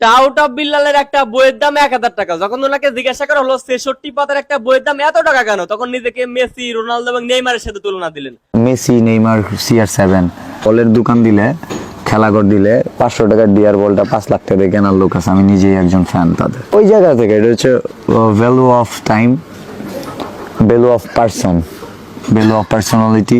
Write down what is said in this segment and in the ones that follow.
Out of বিল্লালের একটা বইয়ের দাম এক হাজার টাকা। যখন ওনাকে জিজ্ঞাসা করা হলো ছেষট্টি পাতার একটা বইয়ের দাম এত টাকা কেন? তখন নিজেকে মেসি রোনালদো এবং নেইমারের সাথে তুলনা দিলেন। Messi Neymar CR seven. বলের দোকান দিলে খেলাঘর দিলে পাঁচশো টাকার ডিয়ার বলটা পাঁচ লাখ টাকা দিয়ে কেনার লোক আছে। আমি নিজেই একজন ফ্যান তাদের। ওই জায়গা থেকে এটা হচ্ছে value of time value of person value of personality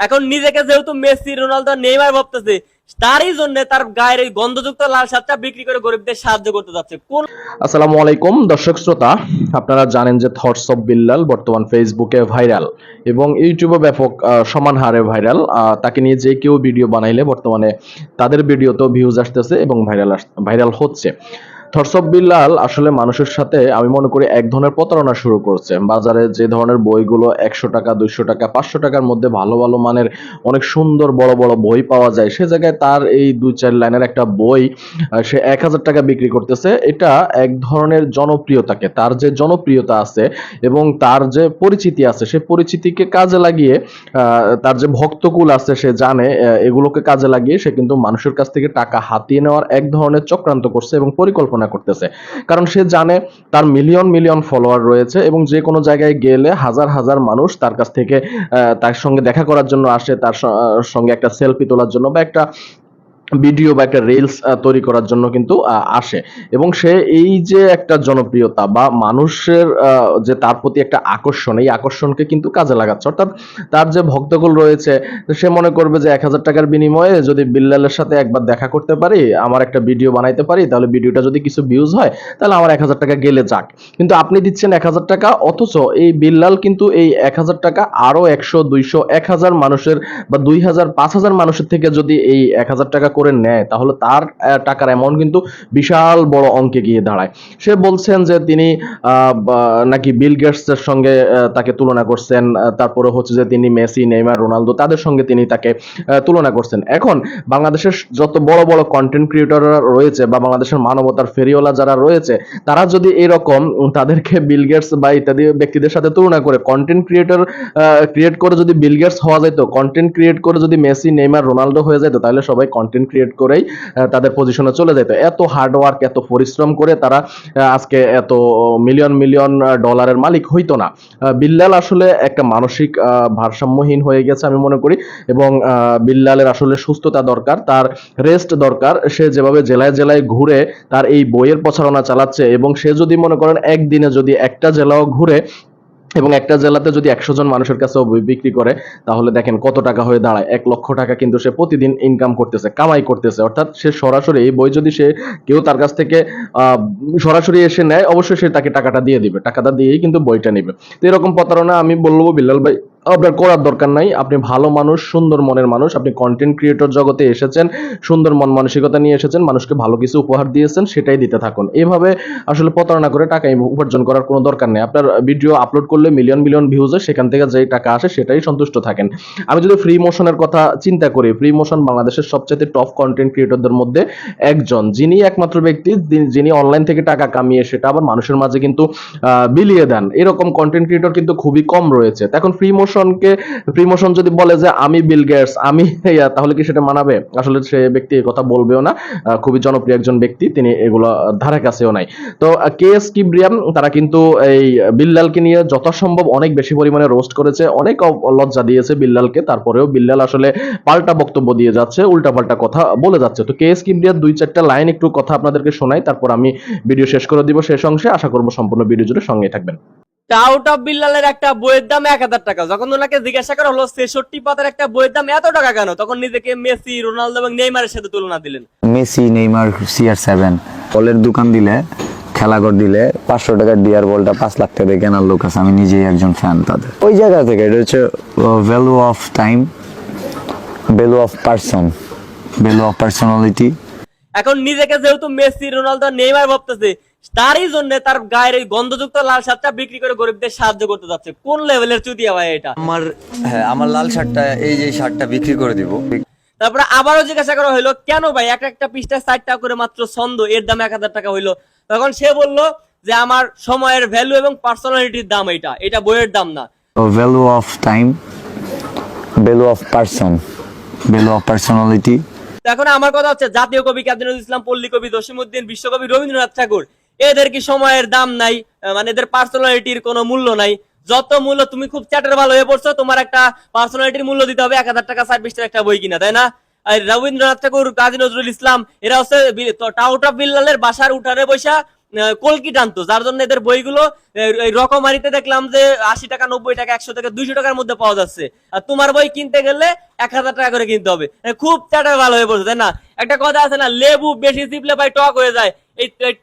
এখন নিজেকে যেহেতু মেসি রোনালদো নেইমার ভাবতেছে তারই জন্য তার গায়ের এই গন্ধযুক্ত লাল সাপটা বিক্রি করে গরিবদের সাহায্য করতে যাচ্ছে। কোন আসসালামু আলাইকুম, দর্শক শ্রোতা, আপনারা জানেন যে থটস অফ বিল্লাল বর্তমান ফেসবুকে ভাইরাল এবং ইউটিউবে ব্যাপক সমান হারে ভাইরাল। তাকে নিয়ে যে কেউ ভিডিও বানাইলে বর্তমানে তাদের ভিডিওতেও ভিউজ আসতেছে এবং ভাইরাল ভাইরাল হচ্ছে। অফ বিল্লাল আসলে মানুষের সাথে, আমি মনে করি, এক ধরনের প্রতারণা শুরু করছে। বাজারে যে ধরনের বইগুলো একশো টাকা, দুইশো টাকা, পাঁচশো টাকার মধ্যে ভালো ভালো মানের, অনেক সুন্দর বড় বড় বই পাওয়া যায়, সে জায়গায় তার এই দুই চার লাইনের একটা বই সে এক হাজার টাকা বিক্রি করতেছে। এটা এক ধরনের জনপ্রিয়তাকে, তার যে জনপ্রিয়তা আছে এবং তার যে পরিচিতি আছে, সে পরিচিতিকে কাজে লাগিয়ে তার যে ভক্তকুল আছে, সে জানে এগুলোকে কাজে লাগিয়ে সে কিন্তু মানুষের কাছ থেকে টাকা হাতিয়ে নেওয়ার এক ধরনের চক্রান্ত করছে এবং পরিকল্পনা করতেছে। কারণ সে জানে তার মিলিয়ন মিলিয়ন ফলোয়ার রয়েছে এবং যে কোনো জায়গায় গেলে হাজার হাজার মানুষ তার কাছ থেকে তার সঙ্গে দেখা করার জন্য আসে, তার সঙ্গে একটা সেলফি তোলার জন্য বা একটা ভিডিও বা একটা রিলস তৈরি করার জন্য কিন্তু আসে। এবং সে এই যে একটা জনপ্রিয়তা বা মানুষের যে তার প্রতি একটা আকর্ষণ, এই আকর্ষণকে কিন্তু কাজে লাগাচ্ছে। অর্থাৎ তার যে ভক্তকুল রয়েছে, সে মনে করবে যে এক হাজার টাকার বিনিময়ে যদি বিল্লালের সাথে একবার দেখা করতে পারি, আমার একটা ভিডিও বানাইতে পারি, তাহলে ভিডিওটা যদি কিছু ভিউজ হয়, তাহলে আমার এক হাজার টাকা গেলে যাক। কিন্তু আপনি দিচ্ছেন এক হাজার টাকা, অথচ এই বিল্লাল কিন্তু এই এক হাজার টাকা আরও একশো, দুইশো, এক হাজার মানুষের বা দুই হাজার, পাঁচ হাজার মানুষের থেকে যদি এই এক হাজার টাকা করে নেয়, তাহলে তার টাকার অ্যামাউন্ট কিন্তু বিশাল বড় অঙ্কে গিয়ে দাঁড়ায়। সে বলছেন যে তিনি নাকি বিল গেটসের সঙ্গে তাকে তুলনা করছেন তারপরে হচ্ছে যে তিনি মেসি, নেইমার, রোনালদো, তাদের সঙ্গে তিনি তাকে তুলনা করছেন। এখন বাংলাদেশের যত বড় বড় কন্টেন্ট ক্রিয়েটররা রয়েছে বা বাংলাদেশের মানবতার ফেরিওয়ালা যারা রয়েছে, তারা যদি এরকম তাদেরকে বিল গেটস বা ইত্যাদি ব্যক্তিদের সাথে তুলনা করে কন্টেন্ট ক্রিয়েটর ক্রিয়েট করে যদি বিল গেটস হওয়া যেত কন্টেন্ট ক্রিয়েট করে যদি মেসি, নেইমার, রোনালদো হয়ে যেত তাহলে সবাই কন্টেন্ট ক্রিয়েট করেই তাদের পজিশনে চলে যেত। এত হার্ড ওয়ার্ক এত পরিশ্রম করে তারা আজকে এত মিলিয়ন মিলিয়ন ডলারের মালিক হইতো না। বিল্লাল আসলে একটা মানসিক ভারসাম্যহীন হয়ে গেছে আমি মনে করি এবং বিল্লালের আসলে সুস্থতা দরকার, তার রেস্ট দরকার। সে যেভাবে জেলায় জেলায় ঘুরে তার এই বইয়ের প্রচারণা চালাচ্ছে এবং সে যদি মনে করেন একদিনে যদি একটা জেলাও ঘুরে এবং একটা জেলাতে যদি একশো জন মানুষের কাছে বই বিক্রি করে, তাহলে দেখেন কত টাকা হয়ে দাঁড়ায়। এক লক্ষ টাকা কিন্তু সে প্রতিদিন ইনকাম করতেছে, কামাই করতেছে। অর্থাৎ সে সরাসরি এই বই যদি সে কেউ তার কাছ থেকে সরাসরি এসে নেয়, অবশ্যই সে তাকে টাকাটা দিয়ে দিবে। টাকাটা দিয়েই কিন্তু বইটা নেবে। তো এরকম প্রতারণা আমি বলব, বিল্লাল ভাই আপনার করার দরকার নাই। আপনি ভালো মানুষ, সুন্দর মনের মানুষ, আপনি কন্টেন্ট ক্রিয়েটর জগতে এসেছেন, সুন্দর মন মানসিকতা নিয়ে এসেছেন, মানুষকে ভালো কিছু উপহার দিয়েছেন, সেটাই দিতে থাকুন। এভাবে আসলে প্রতারণা করে টাকা উপার্জন করার কোনো দরকার নেই। আপনার ভিডিও আপলোড করলে মিলিয়ন মিলিয়ন ভিউজ সেখান থেকে যে টাকা আসে সেটাই সন্তুষ্ট থাকেন। আমি যদি ফ্রি মোশনের কথা চিন্তা করি ফ্রি মোশন বাংলাদেশের সবচেয়ে টপ কন্টেন্ট ক্রিয়েটরদের মধ্যে একজন। যিনি একমাত্র ব্যক্তি, যিনি- অনলাইন থেকে টাকা কামিয়ে সেটা আবার মানুষের মাঝে কিন্তু বিলিয়ে দেন। এরকম কন্টেন্ট ক্রিয়েটর কিন্তু খুবই কম রয়েছে। এখন ফ্রি মোশনকে ফ্রি মোশন যদি বলে যে আমি বিল গেটস আমি তাহলে কি সেটা মানাবে? আসলে সে ব্যক্তি কথা বলবেও না। খুবই জনপ্রিয় একজন ব্যক্তি, তিনি এগুলো ধারে কাছেও নাই। তো কে এস কিব্রিয়াম, তারা কিন্তু এই বিল্লালকে নিয়ে যথাসম্ভব অনেক বেশি পরিমাণে রোস্ট করেছে, অনেক লজ্জা দিয়েছে বিল্লালকে তারপরেও বিল্লাল আসলে পাল্টা বক্তব্য দিয়ে যাচ্ছে উল্টা পাল্টা কথা বলে যাচ্ছে। তো, কে এস কিব্রিয়ার দুই চারটা লাইন একটু কথা আপনাদেরকে শোনাই, তারপর আমি ভিডিও শেষ করে দিব। শেষ অংশে আশা করব সম্পূর্ণ ভিডিও জুড়ে সঙ্গেই থাকবেন। আউট অফ বিল্লালের একটা বইয়ের দাম এক হাজার টাকা। যখন ওনাকে জিজ্ঞাসা করা হলো ছেষট্টি পাতার একটা বইয়ের দাম এত টাকা কেন? তখন নিজেকে মেসি রোনালদো এবং নেইমারের সাথে তুলনা দিলেন। Messi Neymar CR seven. বলের দোকান দিলে খেলাঘর দিলে পাঁচশো টাকার ডিয়ার বলটা পাঁচ লাখ টাকা কেনার লোক আছে। আমি নিজেই একজন ফ্যান তাদের। ওই জায়গা থেকে এটা হচ্ছে value of time value of person value of personality এখন নিজেকে যেহেতু মেসি রোনালদো নেইমার ভাবতেছে তারই জন্য তার গায়ের এই গন্ধযুক্ত লাল শার্টটা বিক্রি করে গরিবদের সাহায্য করতে যাচ্ছে। কোন লেভেলের চুতিয়া ভাই এটা? আমার হ্যাঁ আমার লাল শার্টটা এই যে শার্টটা বিক্রি করে দিব। তারপরে আবারও জিজ্ঞাসা করা হলো কেন ভাই? এক একটা পৃষ্ঠায় ষাট টাকা করে মাত্র ছন্দ এর দাম এক হাজার টাকা হইল। তখন সে বলল যে আমার সময়ের ভ্যালু এবং পার্সোনালিটির দাম এটা। এটা বইয়ের দাম না। Value of time value of person value of personality তো এখন আমার কথা হচ্ছে জাতীয় কবি কাজী নজরুল ইসলাম পল্লী কবি জসিমুদ্দিন বিশ্বকবি রবীন্দ্রনাথ ঠাকুর। এদের কি সময়ের দাম নাই? মানে এদের পার্সোনালিটির কোনো মূল্য নাই। যত মূল্য তুমি খুব চ্যাটার ভালো হয়ে পড়ছো, তোমার একটা পার্সোনালিটির মূল্য দিতে হবে। এক হাজার টাকা সার্ভিসের একটা বই কিনা, তাই না? আর রবীন্দ্রনাথ ঠাকুর, কাজী নজরুল ইসলাম, এরা হচ্ছে টাউট অফ বিল্লালের বাসার উঠানে বৈশা কলকি টানতো। যার জন্য এদের বইগুলো রকমারিতে দেখলাম যে আশি টাকা, নব্বই টাকা, একশো টাকা, দুইশো টাকার মধ্যে পাওয়া যাচ্ছে। আর তোমার বই কিনতে গেলে এক হাজার টাকা করে কিনতে হবে। খুব চ্যাটার ভালো হয়ে পড়ছে, তাই না? একটা কথা আছে না, লেবু বেশি চিপলে ভাই টক হয়ে যায়। এই এই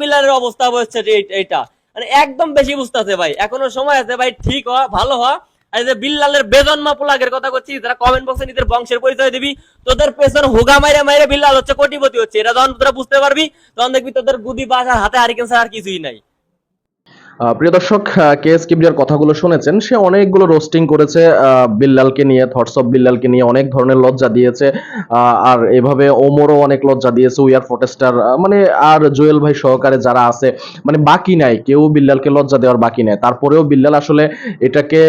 বিলারের অবস্থা হচ্ছে এইটা। মানে একদম বেশি বুঝতেছে ভাই। এখনও সময় আছে ভাই, ঠিক হওয়া, ভালো হওয়া। আর যে বিল্লালের বেজন্মা পোলাগের কথা করছি যারা কমেন্ট বক্সে নিজের বংশের পরিচয় দিবি, তোদের পেছন হোগা মাইরে মাইরে বিল্লাল হচ্ছে, কোটিপতি হচ্ছে। এটা যখন তোরা বুঝতে পারবি, তখন দেখবি তোদের গুদি বাসার হাতে হারিকেন ছাড়া আর কিছুই নাই। প্রিয় দর্শক কে এস কিবরিয়ার কথাগুলো শুনেছেন, সে অনেকগুলো রোস্টিং করেছে বিল্লালকে নিয়ে থটস অফ বিল্লালকে নিয়ে, অনেক ধরনের লজ্জা দিয়েছে আর এভাবে ওমরও অনেক লজ্জা দিয়েছে উইয়ার ফটেস্টার মানে আর জুয়েল ভাই সহকারে যারা আছে মানে বাকি নাই, কেউ বিল্লালকে লজ্জা দেওয়ার বাকি নাই, তারপরেও বিল্লাল আসলে এটাকে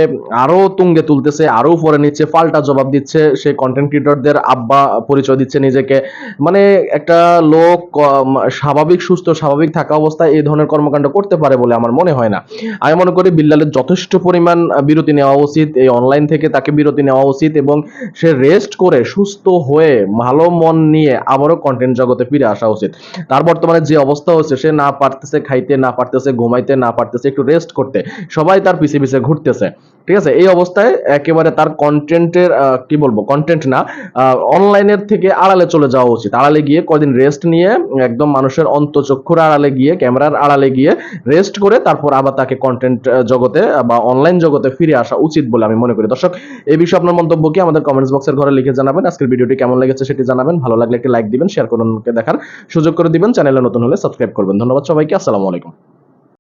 আরও তুঙ্গে তুলতেছে আরও উপরে নিচ্ছে, পাল্টা জবাব দিচ্ছে, সে কন্টেন্ট ক্রিয়েটরদের আব্বা পরিচয় দিচ্ছে নিজেকে মানে একটা লোক স্বাভাবিক, সুস্থ, স্বাভাবিক থাকা অবস্থায় এই ধরনের কর্মকাণ্ড করতে পারে বলে আমার মনে হয় না। আমি মনে করি বিল্লালের যথেষ্ট পরিমাণ বিরতি নেওয়া উচিত, এই অনলাইন থেকে তাকে বিরতি নেওয়া উচিত এবং সে রেস্ট করে সুস্থ হয়ে ভালো মন নিয়ে আবারও কন্টেন্ট জগতে ফিরে আসা উচিত। তার বর্তমানে যে অবস্থা হচ্ছে, সে না পারতেছে খাইতে, না পারতেছে ঘুমাইতে, না পারতেছে একটু রেস্ট করতে, সবাই তার পিছিয়ে পিছিয়ে ঘুরতেছে। ঠিক আছে? এই অবস্থায় একেবারে তার কন্টেন্টের কি বলব? কন্টেন্ট না অনলাইনের থেকে আড়ালে চলে যাওয়া উচিত। আড়ালে গিয়ে কদিন রেস্ট নিয়ে একদম মানুষের অন্তচক্ষুর আড়ালে গিয়ে ক্যামেরার আড়ালে গিয়ে রেস্ট করে তারপর আবার তাকে কন্টেন্ট জগতে বা অনলাইন জগতে ফিরে আসা উচিত বলে আমি মনে করি। দর্শক, এই বিষয়ে আপনার মন্তব্য কি? আমাদের কমেন্টস বক্সের ঘরে লিখে জানাবেন। আজকের ভিডিওটি কেমন লেগেছে সেটি জানাবেন। ভালো লাগলে একটি লাইক দিবেন শেয়ার করুন দেখার সুযোগ করে দিবেন। চ্যানেলে নতুন হলে সাবস্ক্রাইব করবেন। ধন্যবাদ সবাইকে। আসসালামু আলাইকুম।